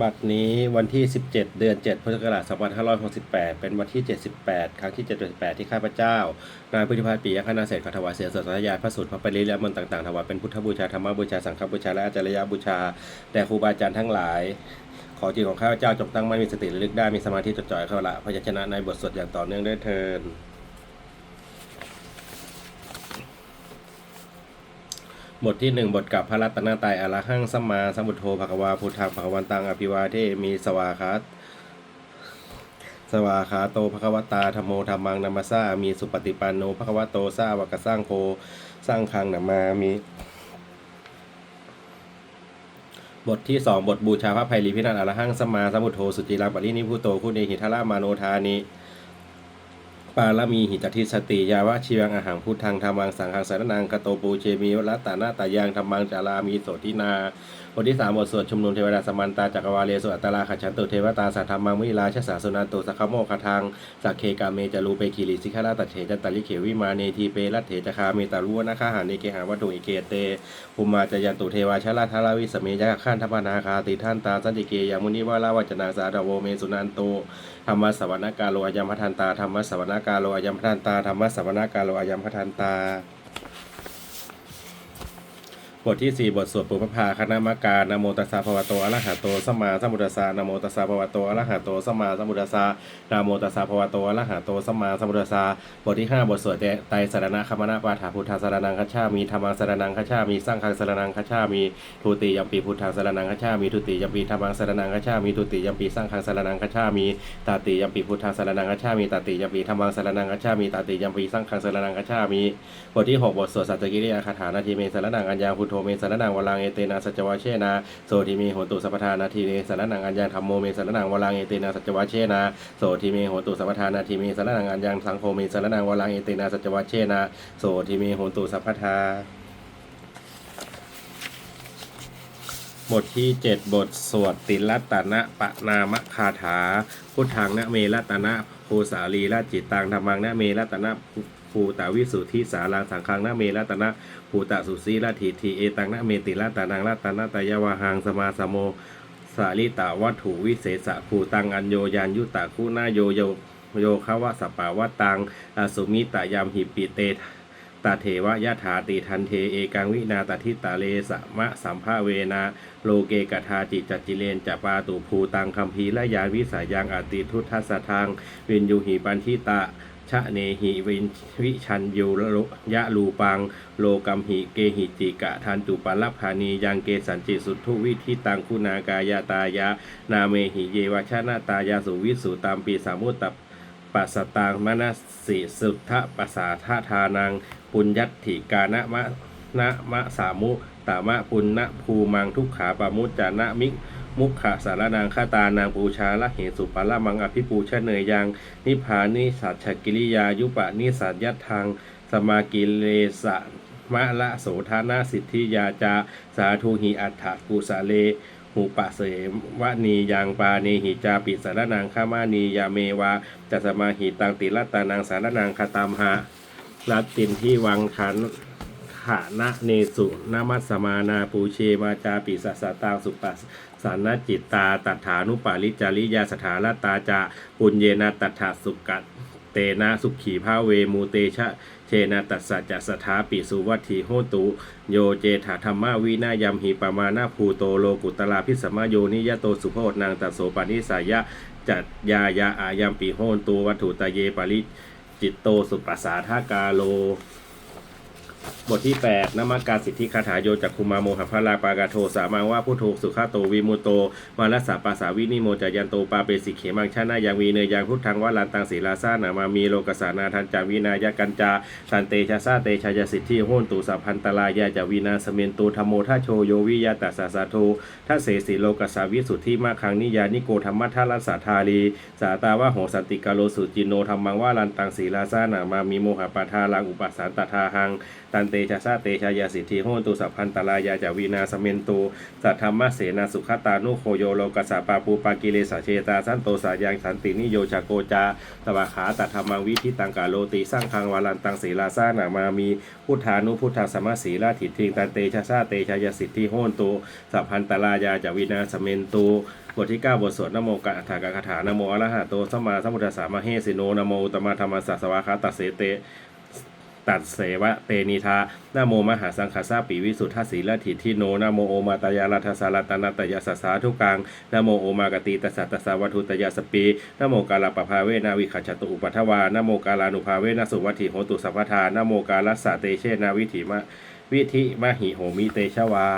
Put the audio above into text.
บัตรนี้วันที่ 17 เดือน 7พุทธศักราช2568 เป็นวันที่ 78 ครั้งที่ 78 ที่ข้าพเจ้า นายพุทธิพัฒน์ปิยคณาเศษขอถวายเสียงสดสัญญาพระสูตรพระปริและมนต์ต่างๆถวายเป็นพุทธบูชาธรรมบูชา สังฆบูชา และอาจารยบูชา แด่ครูบาอาจารย์ทั้งหลาย ขอจิตของข้าพเจ้าจงตั้งมั่นมีสติระลึกได้มีสมาธิจดจ่อยเข้าละพยัญชนะในบทสวดอย่างต่อเนื่องได้เทิน บทที่หนึ่งบทกับพระรัตนตรัยอรหังสัมมาสัมพุทโธภควาพุทธังภควันตังอภิวาเทมีสวาคัสวาคาโตภควตาธรรมโมธรรมังนัมสสามีสุปฏิปันโนภควโตสาวกสร้างโคสร้างคังนามามีบทที่สองบทบูชาพระภัยรีพินันอรหังสัมมาสัมพุทโธสุจิรังปรินิพุโตคุณเอหิทารามาโนทานิ ปาลมีหิตติสติยาวะชีวังอาหังพุทธังธรรมังสังฆังสารนังกโตปูเชมีวัตตานาตายังธรรมังจารามีโสตินาบทที่สามบทสวดชุมนุมเทวดาสมันตาจักรวาเลสุอัตตราขฉันตุเทวตาสัทธรรมังวิราชสาสุนันตุสัคขโมคทังสักเคกาเมจารูเปกิริสิขาราตเถจันตลิเขวิมาเนทีเปรัตเถจคาเมตารุวนาคาหาเนเกหาวัตถุอิเกเตภูมาจยันตุเทวาชลาทาราวิสเมยะขันธปนาคาติท่านตาสันติเกยามุนิวาลาวัจนาสาดาโวเมสุนันโตธรรมสวรรกาโลอามพทันตาธรรมสวรรกาโลอายัมพทันตาธรรมะสัมมนากาโลอายัมพทันตา บทที่ 4 บทสวดปุพพาคณามการนโมตัสสะภะวะโตอะระหะโตสัมมาสัมพุทธัสสะนโมตัสสะภะวะโตอะระหะโตสัมมาสัมพุทธัสสะนโมตัสสะภะวะโตอะระหะโตสัมมาสัมพุทธัสสะบทที่ 5 บทสวดไตรสรณะคัมนะปาฐาพุทธสรนังคัจฉามีธรรมังสรนังคัจฉามีสังฆังสรนังคัจฉามีทุติยัมปีพุทธังสรนังคัจฉามีทุติยัมปีธรรมังสรนังคัจฉามีทุติยัมปีสังฆังสรนังคัจฉามีตาติยัมปีพุทธังสรนังคัจฉามีตาติยัมปีธรรมังสรนังคัจฉามีตาติยัมปีสังฆังสรนังคัจฉามีบทที่ 6 บทสวดสัจจกิริยาคาถานาทีเมสรนังอัญญาพุทโธเมสารนังวลังเอเตนะสัจวาเชนะโสทิเมโหตุสัพพทานาทีเมสารนังอัญญาธรรมโมเมสารนังวลังเอเตนะสัจวาเชนะโสทิเมโหตุสัพพทานาทีเมสารนังอัญญาสังโฆเมสารนังวลังเอเตนะสัจวาเชนะโสทิเมโหตุสัพพทาบทที่ 7 บทสวดติลัตตนะปะนามคาถา พุทธังนะเมรัตนะภูสาลีราจิตตังธรรมังนะเมรัตนะ ภูตาวิสุทธิสารังสังฆังนะเมรัตนะภูตะสุสีราทีทีเอตังนะเมติรัตนังรัตนะตายาวาหังสมาสโมสาลิตาวัตถุวิเศษภูตังอัญโยยานยุตะคุณาโยโยโยคาวะสปาวะตังอสุมิตายามหิปิเตตาเทวะยะถาติทันเทเอกังวินาตทิตาเลสะมะสัมภาเวนาโลเกกทาจิจัจจิเลนจะปาตุภูตังคัมภีและยานวิสายังอติทุทัสทางวินยูหิปันทิตะ ชะเนหิวินวิชันยูโลยะลูปัง โลกัมหิเกหิจิกะทันตุปัลภานียังเกสันจิสุทุวิธิตังคุณากายาตายะ นาเมหิเยวชนะตายาสุวิสุตามปีสามุตตปปัสตังมนสิสุทธปัสสาทาทานัง ปุญญัตถิกานะมะนะมะสามุตามะปุณณภูมังทุกขาปามุจจานะมิ มุขะสารนางคาตานางปูชาละเหตุสุปาละมังอภิปูชะเนยยัง นิพานิสัจฉกิริยายุปะนิสัจยัตทังสมากิเลสะมะละโสธานาสิทธิยาจา สาธุหิอัฏฐกุสาเลหูปะเสวะนียังปาเนหิจาปิสารนังขามานียาเมวาจัสมาหิตังติรัตตานังสารนังคตามหะรัตตินที่วังขัน ขานะเนสุนามัสมานาปูเชมาจาปิสัสสตังสุปัสสานจิตตาตัฐานุปาลิจาริยาสถาลตาจาปุญเยนะตัถาสุกัตเตนะสุขีภาเวมูเตชะเชนะตัสสะจัสถาปิสุวัตถีโหตุ โยเจถาธรรมาวินายัมหิปมานาภูโตโลกุตลาพิสมาโยนิยโตสุโพธนางตัสโสปานิสายะจัดยายาอายัมปีโหนตูวัตถุตะเยปริจิตโตสุปัสสาทากาโล บทที่ 8นมักกาสิทธิคาถาโยจักคุมาโมหะพระลาปากาโทสามังว่าพุทโธสุขาโตวิมุโตมารัสสะปาสาวินิโมจายันโตปาเปสิเขมังชานายังวีเนยยังพุทธังวาลันตังศีลาสานามามีโลกสานาทันจาวินายกันจาสันเตชะซาเตชายสิทธิโหนตุสัพพันตลายาจาวินาสเมนตุธรรมโมทัชโชโยวิยาตัสสะสะโททัเสสิโลกสาวิสุทธิมาคังนิยานิโกธรรมทัลสัทธาลีสาตาวะโหสันติกาโลสุจิโนธรรมังวาลันตังศีลาสานามามีโมหะปาทาลังอุปสานตทาหังตันเตชะซาเตชายาสิทธิโหนตุสัพพันตลายาจาวีนาสเมนตุสัทธรรมเสนาสุขตานุโคโยโลกัสสะปาปูปากิเลสะเชตาสันโตสายังสันตินิโยชาโกจาตวาขาตัธรรมังวิธิตังกาโลติสร้างคังวาลันตังศีลาสานามามีพุทธานุพุทธสมะสีลาถิทิงตันเตชะซาเตชายาสิทธิโหนตุสัพพันตลายาจาวีนาสเมนตุบทที่ 9 บทสวดนโมกะอัฏฐกะคาถานโมอรหะโตสัมมาสัมพุทธัสสะมะเฮสิโนนโมอุตมะธรรมสสวะคะตัสเสเต ตัดเสวะเตนิทานาโมมหาสังฆาสาปิวิสุทธาสีละถิทิโนนาโมโอมาตายาลัทสารตนาตยาสสาทุกังนาโมโอมากติตัสสะตัสสะวัตุตยาสปีนาโมกาลปภาเวนาวิขจตุอุปัทวานาโมกาลานุภาเวนาสุวัตถิโหตุสัพพทานาโมกาลัสสะเตเชนาวิถิมะวิธิมหิโหมิเตชวา